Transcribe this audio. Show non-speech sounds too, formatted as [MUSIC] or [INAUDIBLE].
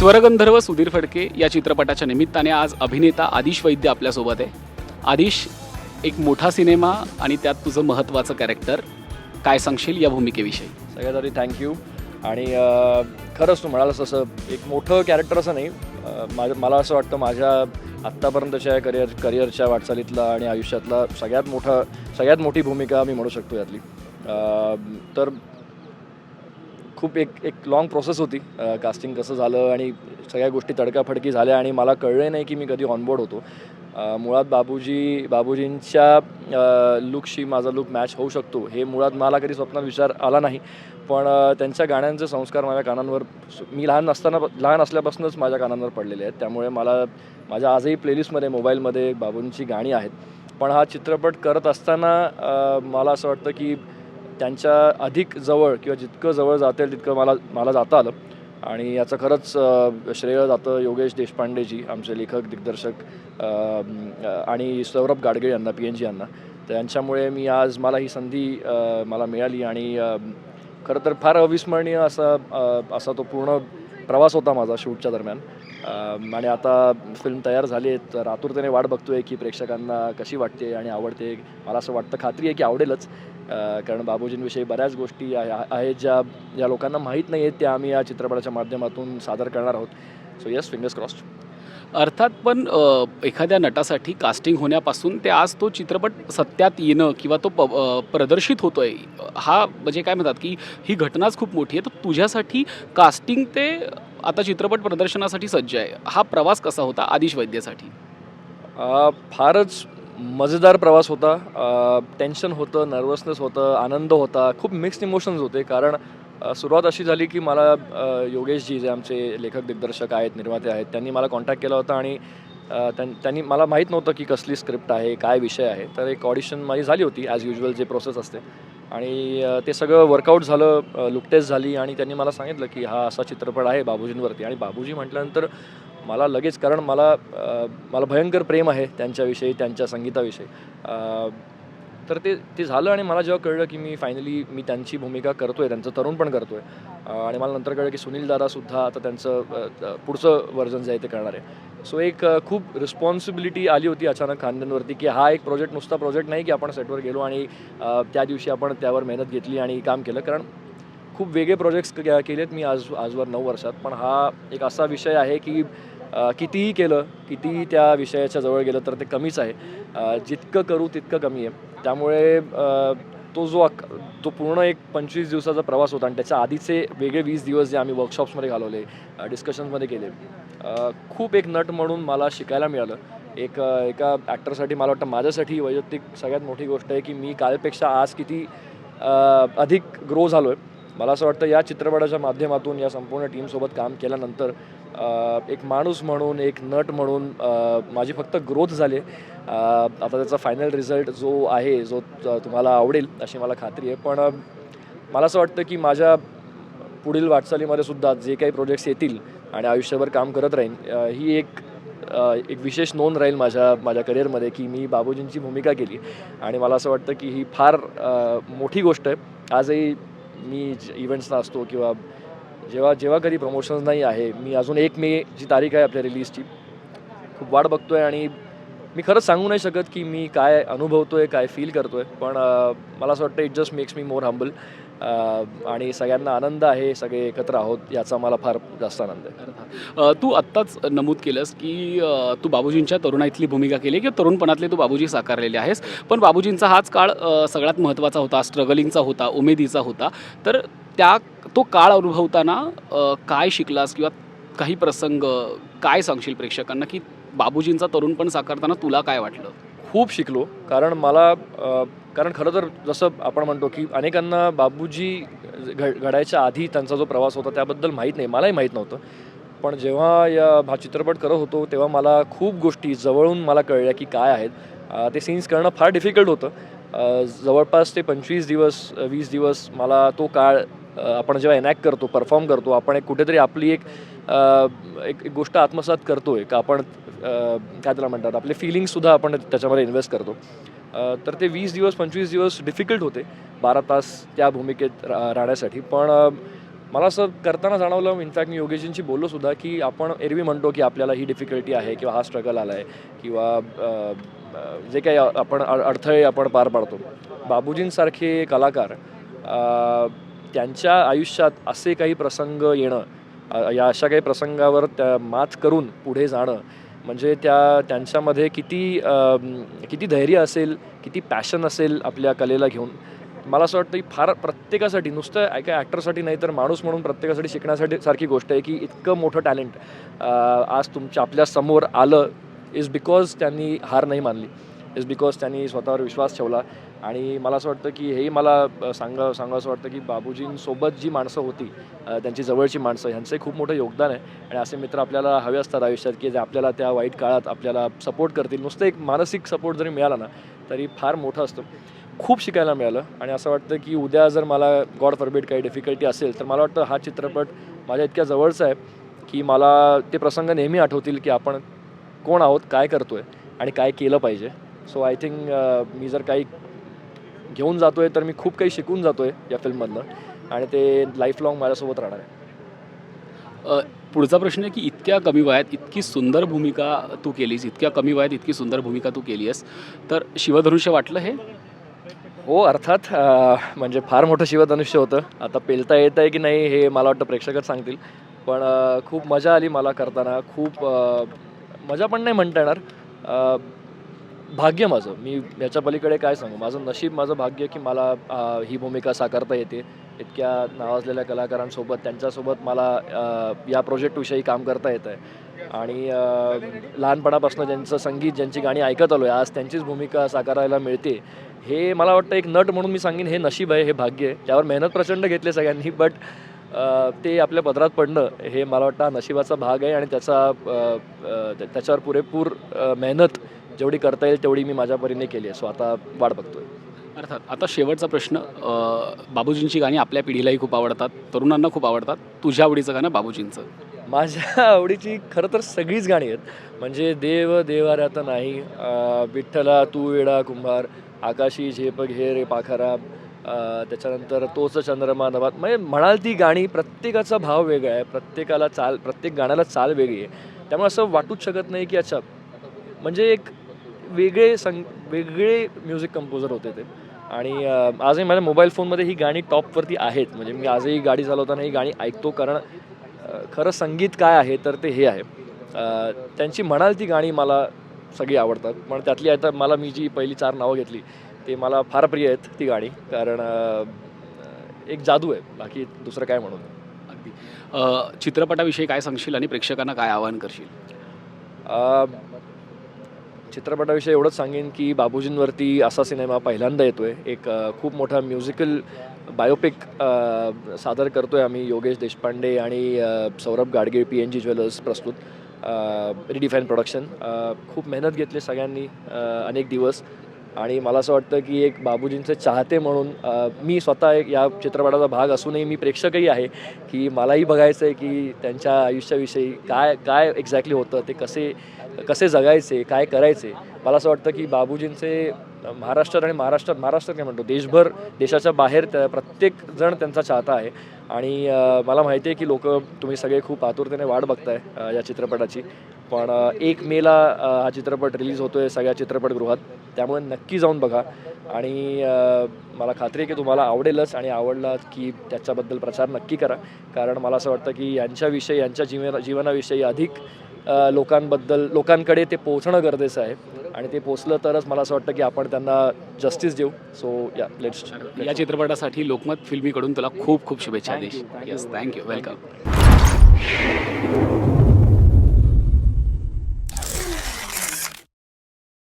स्वरगंधर्व सुधीर फडके या चित्रपटाच्या निमित्ताने आज अभिनेता आदिश वैद्य आपल्यासोबत आहे. आदिश एक मोठा सिनेमा आणि त्यात तुझं महत्त्वाचं कॅरेक्टर काय सांगशील या भूमिकेविषयी? सगळ्यात आधी थँक्यू आणि खरंच तू म्हणालास असं एक मोठं कॅरेक्टर असं नाही. माझं मला असं वाटतं माझ्या आत्तापर्यंतच्या करिअर करिअरच्या वाटचालीतला आणि आयुष्यातला सगळ्यात मोठा सगळ्यात मोठी भूमिका मी म्हणू शकतो यातली. तर खूप एक एक लाँग प्रोसेस होती. कास्टिंग कसं झालं आणि सगळ्या गोष्टी तडकाफडकी झाल्या आणि मला कळले नाही की मी कधी ऑनबोर्ड होतो. मुळात बाबूजी बाबूजींच्या लुकशी माझा लुक मॅच होऊ शकतो. हे मुळात मला कधी स्वप्नात विचार आला नाही. पण त्यांच्या गाण्यांचे संस्कार माझ्या कानांवर मी लहान असताना लहान असल्यापासूनच माझ्या कानांवर पडलेले आहेत. त्यामुळे मला माझ्या आजही प्लेलिस्टमध्ये मोबाईलमध्ये बाबूंची गाणी आहेत. पण हा चित्रपट करत असताना मला असं वाटतं की त्यांच्या अधिक जवळ किंवा जितकं जवळ जाता येईल तितकं मला मला जाता आलं. आणि याचं खरंच श्रेय जातं योगेश देशपांडेजी आमचे लेखक दिग्दर्शक आणि सौरभ गाडगे यांना पी एन जी यांना. त्यांच्यामुळे मी आज मला ही संधी मला मिळाली आणि खरं तर फार अविस्मरणीय असा असा तो पूर्ण प्रवास होता माझा शूटच्या दरम्यान. आणि आता फिल्म तयार झाली आहे तर आतुरतेने वाट बघतोय की प्रेक्षकांना कशी वाटते आणि आवडते. मला असं वाटतं खात्री आहे की आवडेलच. कारण बाबूजींविषयी बऱ्याच गोष्टी आहेत ज्या ज्या लोकांना माहीत नाही आहेत त्या आम्ही या चित्रपटाच्या माध्यमातून सादर करणार आहोत. सो येस फिंगर्स क्रॉस्ड अर्थात पण एखाद्या नटासाठी कास्टिंग होण्यापासून ते आज तो चित्रपट सत्यात येणं किंवा तो प प्रदर्शित होतो आहे हा म्हणजे काय म्हणतात की ही घटनाच खूप मोठी आहे. तर तुझ्यासाठी कास्टिंग ते आता चित्रपट प्रदर्शनासाठी सज्ज आहे. हा प्रवास कसा होता आदिश वैद्यसाठी? फारच मजेदार प्रवास होता. टेन्शन होतं नर्वसनेस होतं आनंद होता. खूप मिक्स्ड इमोशन्स होते कारण सुरुवात अशी झाली की मला योगेशजी जे आमचे लेखक दिग्दर्शक आहेत निर्माते आहेत त्यांनी मला कॉन्टॅक्ट केला होता आणि त्यां त्यांनी मला माहीत नव्हतं की कसली स्क्रिप्ट आहे काय विषय आहे. तर एक ऑडिशन माझी झाली होती ॲज युजल जे प्रोसेस असते. आणि ते सगळं वर्कआउट झालं लुक टेस्ट झाली आणि त्यांनी मला सांगितलं की हा असा चित्रपट आहे बाबूजींवरती. आणि बाबूजी म्हटल्यानंतर मला लगेच कारण मला मला भयंकर प्रेम आहे त्यांच्याविषयी त्यांच्या संगीताविषयी. तर ते ते झालं आणि मला जेव्हा कळलं की मी फायनली मी त्यांची भूमिका करतोय त्यांचं तरुण पण करतोय. आहे आणि मला नंतर कळलं की सुनील दादासुद्धा आता त्यांचं पुढचं व्हर्जन जे आहे ते करणार आहे. सो एक खूप रिस्पॉन्सिबिलिटी आली होती अचानक खानदेनवरती की हा एक प्रोजेक्ट नुसता प्रोजेक्ट नाही की आपण सेटवर गेलो आणि त्या दिवशी आपण त्यावर मेहनत घेतली आणि काम केलं. कारण खूप वेगळे प्रोजेक्ट्स केलेत मी आज आजवर नऊ वर्षात. पण हा एक असा विषय आहे की कितीही केलं कितीही त्या विषयाच्या जवळ गेलं तर ते कमीच आहे. जितकं करू तितकं कमी आहे. त्यामुळे तो जो तो पूर्ण एक पंचवीस दिवसाचा प्रवास होता आणि त्याच्या आधीचे वेगळे वीस दिवस जे आम्ही वर्कशॉप्समध्ये घालवले डिस्कशन्समध्ये केले. खूप एक नट म्हणून मला शिकायला मिळालं. एक एका ॲक्टरसाठी मला वाटतं माझ्यासाठी वैयक्तिक सगळ्यात मोठी गोष्ट आहे की मी कालपेक्षा आज किती अधिक ग्रो झालो आहे मला असं वाटतं या चित्रपटाच्या माध्यमातून या संपूर्ण टीमसोबत काम केल्यानंतर एक माणूस म्हणून एक नट म्हणून माझी फक्त ग्रोथ झाली. आता त्याचा फायनल रिझल्ट जो आहे जो तुम्हाला आवडेल अशी मला खात्री आहे. पण मला असं वाटतं की माझ्या पुढील वाटचालीमध्ये सुद्धा जे काही प्रोजेक्ट्स येतील आणि आयुष्यभर काम करत राहीन ही एक एक विशेष नोंद राहील माझ्या माझ्या करिअरमध्ये की मी बाबूजींची भूमिका केली. आणि मला असं वाटतं की ही फार मोठी गोष्ट आहे. आजही मी इव्हेंट्सला असतो किंवा जेव्हा जेव्हा कधी प्रमोशन्स नाही आहे मी अजून एक मे जी तारीख आहे आपल्या रिलीजची खूप वाट आहे आणि मी खरंच सांगू नाही शकत की मी काय अनुभवतो आहे काय फील करतो आहे पण मला असं वाटतं it just makes me more humble आणि सगळ्यांना आनंद आहे सगळे एकत्र आहोत याचा मला फार जास्त आनंद आहे. तू आत्ताच नमूद केलंस की तू बाबूजींच्या तरुणाईतली भूमिका केली किंवा तरुणपणातले तू बाबूजी साकारलेले आहेस. पण बाबूजींचा हाच काळ सगळ्यात महत्त्वाचा होता स्ट्रगलिंगचा होता उमेदीचा होता. तर त्या तो काळ अनुभवताना काय शिकलास किंवा काही प्रसंग काय सांगशील प्रेक्षकांना की बाबूजींचा तरुणपण साकारताना तुला काय वाटलं? खूप शिकलो. कारण मला कारण खरं तर जसं आपण म्हणतो की अनेकांना बाबूजी घड घडायच्या आधी त्यांचा जो प्रवास होता त्याबद्दल माहीत नाही. मलाही माहीत नव्हतं. पण जेव्हा या हा चित्रपट करत होतो तेव्हा मला खूप गोष्टी जवळून मला कळल्या की काय आहेत. ते सीन्स करणं फार डिफिकल्ट होतं. जवळपास ते पंचवीस दिवस वीस दिवस मला तो काळ आपण जेव्हा एनॅक्ट करतो परफॉर्म करतो आपण एक कुठेतरी आपली एक एक एक गोष्ट आत्मसात करतोय का आपण काय त्याला म्हणतात आपले फिलिंगसुद्धा आपण त्याच्यामध्ये इन्व्हेस्ट करतो. तर ते वीस दिवस पंचवीस दिवस डिफिकल्ट होते बारा तास त्या भूमिकेत रा राहण्यासाठी. पण मला असं करताना जाणवलं इनफॅक्ट मी योगेशजींशी बोललो सुद्धा की आपण एरवी म्हणतो की आपल्याला ही डिफिकल्टी आहे किंवा हा स्ट्रगल आला आहे किंवा जे काही आपण अडथळे आपण पार पाडतो. बाबूजींसारखे कलाकार त्यांच्या आयुष्यात असे काही प्रसंग येणं या अशा काही प्रसंगावर त्या मात करून पुढे जाणं म्हणजे त्या त्यांच्यामध्ये किती किती धैर्य असेल किती पॅशन असेल आपल्या कलेला घेऊन. मला असं वाटतं की फार प्रत्येकासाठी नुसतं एका ॲक्टरसाठी नाही तर माणूस म्हणून प्रत्येकासाठी शिकण्यासाठी सारखी गोष्ट आहे की इतकं मोठं टॅलेंट आज तुमच्या आपल्यासमोर आलं इज बिकॉज त्यांनी हार नाही मानली इज बिकॉज त्यांनी स्वतःवर विश्वास ठेवला. आणि मला असं वाटतं की हेही मला सांगा सांगा असं वाटतं की बाबूजींसोबत जी माणसं होती त्यांची जवळची माणसं ह्यांचंही खूप मोठं योगदान आहे. आणि असे मित्र आपल्याला हवे असतात आयुष्यात की जे आपल्याला त्या वाईट काळात आपल्याला सपोर्ट करतील. नुसतं एक मानसिक सपोर्ट जरी मिळाला ना तरी फार मोठं असतं. खूप शिकायला मिळालं आणि असं वाटतं की उद्या जर मला गॉड फॉरबिट काही डिफिकल्टी असेल तर मला वाटतं हा चित्रपट माझ्या इतक्या जवळचा आहे की मला ते प्रसंग नेहमी आठवतील की आपण कोण आहोत काय करतो आहे आणि काय केलं पाहिजे. सो आय थिंक मी जर काही घेऊन जातो आहे तर मी खूप काही शिकून जातो आहे या फिल्ममधनं. आणि ते लाईफ लॉंग माझ्यासोबत राहणार आहे. पुढचा प्रश्न आहे की इतक्या कमी वयात इतकी सुंदर भूमिका तू केलीस इतक्या कमी वयात इतकी सुंदर भूमिका तू केली आहेस तर शिवधनुष्य वाटलं हे? हो अर्थात म्हणजे फार मोठं शिवधनुष्य होतं. आता पेलता येत आहे की नाही हे मला वाटतं प्रेक्षकच सांगतील. पण खूप मजा आली मला करताना. खूप मजा पण नाही म्हणता येणार. भाग्य माझं. मी याच्या पलीकडे काय सांगू? माझं नशीब माझं भाग्य की मला ही भूमिका साकारता येते. इतक्या नावाजलेल्या कलाकारांसोबत त्यांच्यासोबत मला या प्रोजेक्टविषयी काम करता येतं आहे आणि लहानपणापासून ज्यांचं संगीत ज्यांची गाणी ऐकत आलो आहे आज त्यांचीच भूमिका साकारायला मिळते. हे मला वाटतं एक नट म्हणून मी सांगेन हे नशीब आहे हे भाग्य आहे. त्यावर मेहनत प्रचंड घेतली सगळ्यांनी बट ते आपल्या पदरात पडणं हे मला वाटतं नशिबाचा भाग आहे आणि त्याचा त्याच्यावर पुरेपूर मेहनत जेवढी करता येईल तेवढी मी माझ्या परीने केली आहे. सो आता वाट बघतोय. अर्थात आता शेवटचा प्रश्न बाबूजींची गाणी आपल्या पिढीलाही खूप आवडतात तरुणांना खूप आवडतात. तुझ्या आवडीचं गाणं बाबूजींचं. माझ्या [LAUGHS] आवडीची खरं तर सगळीच गाणी आहेत. म्हणजे देव देवाऱ्यात नाही अं, विठ्ठला तू वेडा कुंभार आकाशी झेप घे रे पाखरा त्याच्यानंतर तोच चंद्रमा नवात. म्हणजे म्हणाल ती गाणी प्रत्येकाचा भाव वेगळा आहे. प्रत्येकाला चाल प्रत्येक गाण्याला चाल वेगळी आहे. त्यामुळे असं वाटूच शकत नाही की अच्छा म्हणजे एक वेगळे संग वेगळे म्युझिक कंपोजर होते ते. आणि आजही माझ्या मोबाईल फोनमध्ये ही गाणी टॉपवरती आहेत. म्हणजे मी आजही गाडी चालवताना ही गाणी ऐकतो कारण खरं संगीत काय आहे तर ते हे आहे. त्यांची म्हणाल ती गाणी मला सगळी आवडतात. पण त्यातली आता मला मी जी पहिली चार नावं घेतली ते मला फार प्रिय आहेत ती गाणी. कारण एक जादू आहे. बाकी दुसरं काय म्हणून अगदी. चित्रपटाविषयी काय सांगशील आणि प्रेक्षकांना काय आवाहन करशील? चित्रपटाविषयी एवढंच सांगेन की बाबूजींवरती असा सिनेमा पहिल्यांदा येतो आहे एक खूप मोठा म्युझिकल बायोपिक सादर करतो आहे आम्ही योगेश देशपांडे आणि Saurabh Gadgil P N G jewellers प्रस्तुत रिडिफाईन प्रोडक्शन. खूप मेहनत घेतली सगळ्यांनी अनेक दिवस. आणि मला असं वाटतं की एक बाबूजींचे चाहते म्हणून मी स्वतः एक या चित्रपटाचा भाग असूनही मी प्रेक्षकही आहे की मलाही बघायचं आहे की त्यांच्या आयुष्याविषयी काय काय एक्झॅक्टली होतं ते कसे कसे जगायचे काय करायचे. मला असं वाटतं की बाबूजींचे महाराष्ट्रात आणि महाराष्ट्रात महाराष्ट्रात काय म्हणतो देशभर देशाच्या बाहेर त्या प्रत्येक जण त्यांचा चाहता आहे. आणि मला माहिती आहे की लोक तुम्ही सगळे खूप आतुरतेने वाट बघताय या चित्रपटाची. पण एक मेला हा चित्रपट रिलीज होतोय सगळ्या चित्रपटगृहात. त्यामुळे नक्की जाऊन बघा. आणि मला खात्री आहे की तुम्हाला आवडेलच आणि आवडला की त्याच्याबद्दल प्रचार नक्की करा. कारण मला असं वाटतं की यांच्याविषयी यांच्या जीवन जीवनाविषयी अधिक लोकांबद्दल लोकांकडे ते पोहोचणं गरजेचं आहे. आणि ते पोचलं तरच मला असं वाटतं की आपण त्यांना जस्टिस देऊ. सो या लेट्स या चित्रपटासाठी लोकमत फिल्मीकडून तुला खूप खूप शुभेच्छा देश येस थँक्यू वेलकम